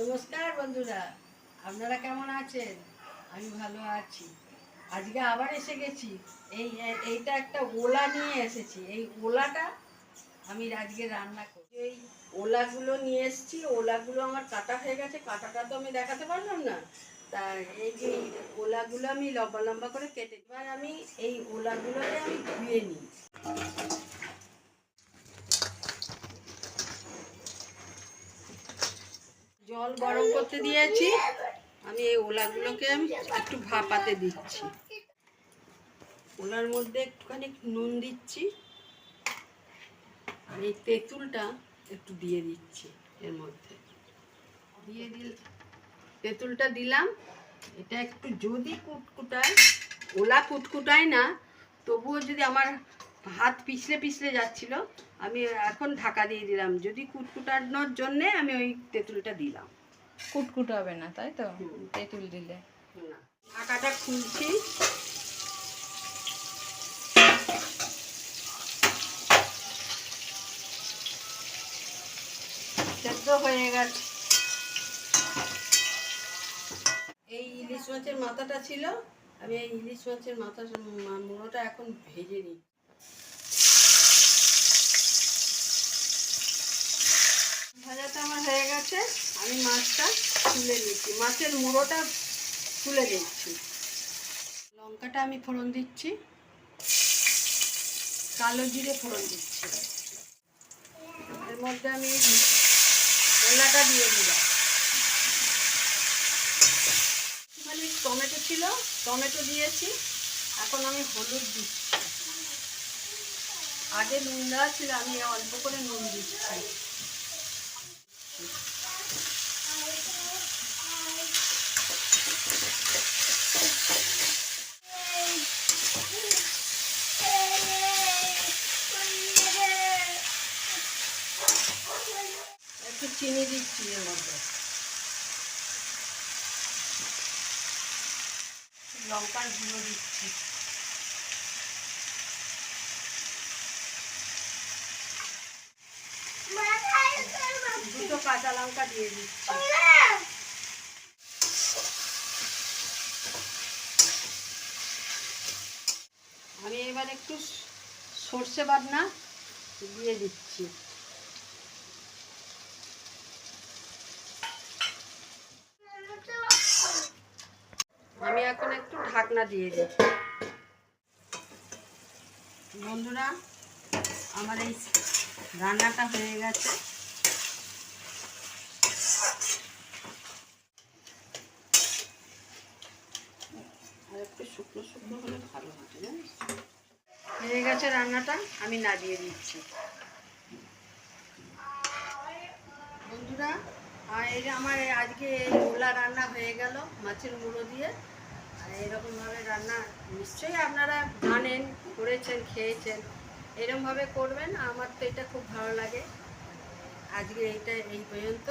নমস্কার বন্ধুরা, আপনারা কেমন আছেন? আমি ভালো আছি। আজকে আবার এসে গেছি। এই, এইটা একটা ওলা নিয়ে এসেছি। এই ওলাটা আমি আজকে রান্না করি। এই ওলাগুলো নিয়ে এসেছি। ওলাগুলো আমার কাটা হয়ে গেছে। কাটাটা তো আমি দেখাতে পারলাম না। তা এই যে ওলাগুলো আমি লম্বা লম্বা করে কেটে এবার আমি এই ওলাগুলোকে আমি ধুয়ে নিই। জল গরম করতে দিয়েছি। আমি এই ওলাগুলোকে আমি একটু ভাপাতে দিচ্ছি। ওলার মধ্যে একটুখানি নুন দিচ্ছি। আর এই তেঁতুলটা একটু দিয়ে দিচ্ছি এর মধ্যে। দিয়ে দিল। তেঁতুলটা দিলাম। এটা একটু যদি কুটকুটায় ওলা কুটকুটায় না তবুও যদি আমার হাত পিছলে পিছলে যাচ্ছিল আমি এখন ঢাকা দিয়ে দিলাম। যদি কুটকুটানোর জন্যে আমি ওই তেঁতুলটা দিলাম। কুটকুট হবে না তাই তো? তেঁতুল দিলে। না। ঢাকাটা খুলছি। সেদ্ধ হয়ে গেছে। এই ইলিশ মাছের মাথাটা ছিল। আমি এই ইলিশ মাছের মাথা মুড়োটা এখন ভেজে নিই গেছে আমি মাছটা তুলে নিচ্ছি। মাছের মুড়োটা তুলে দিচ্ছি লঙ্কাটা আমি ফোড়ন দিচ্ছি। কালো জিরে ফোড়ন দিচ্ছি। এর মধ্যে আমি ওলাটা দিয়ে দিলাম। টমেটো ছিল, টমেটো দিয়েছি। এখন আমি হলুদ দিচ্ছি। আগে নুন দেওয়া ছিল, আমি অল্প করে নুন দিচ্ছি। একটু চিনি দিচ্ছি এর মধ্যে। লঙ্কার গুঁড়ো দিচ্ছি। দুটো কাঁচা লঙ্কা দিয়ে দিচ্ছি। আমি এবার একটু সর্ষে বাটনা দিয়ে দিচ্ছি আমি এখন একটু ঢাকনা দিয়ে দিই। বন্ধুরা, আমার এই রান্নাটা হয়ে গেছে। হয়ে গেছে রান্নাটা, আমি নাড়িয়ে দিচ্ছি। বন্ধুরা আমার আজকে এই ওলা রান্না হয়ে গেল, মাছের মুড়ো দিয়ে। এরকমভাবে রান্না নিশ্চয়ই আপনারা জানেন, করেছেন, খেয়েছেন। এরকমভাবে করবেন, আমার তো এটা খুব ভালো লাগে। আজকে এইটা, এই পর্যন্ত।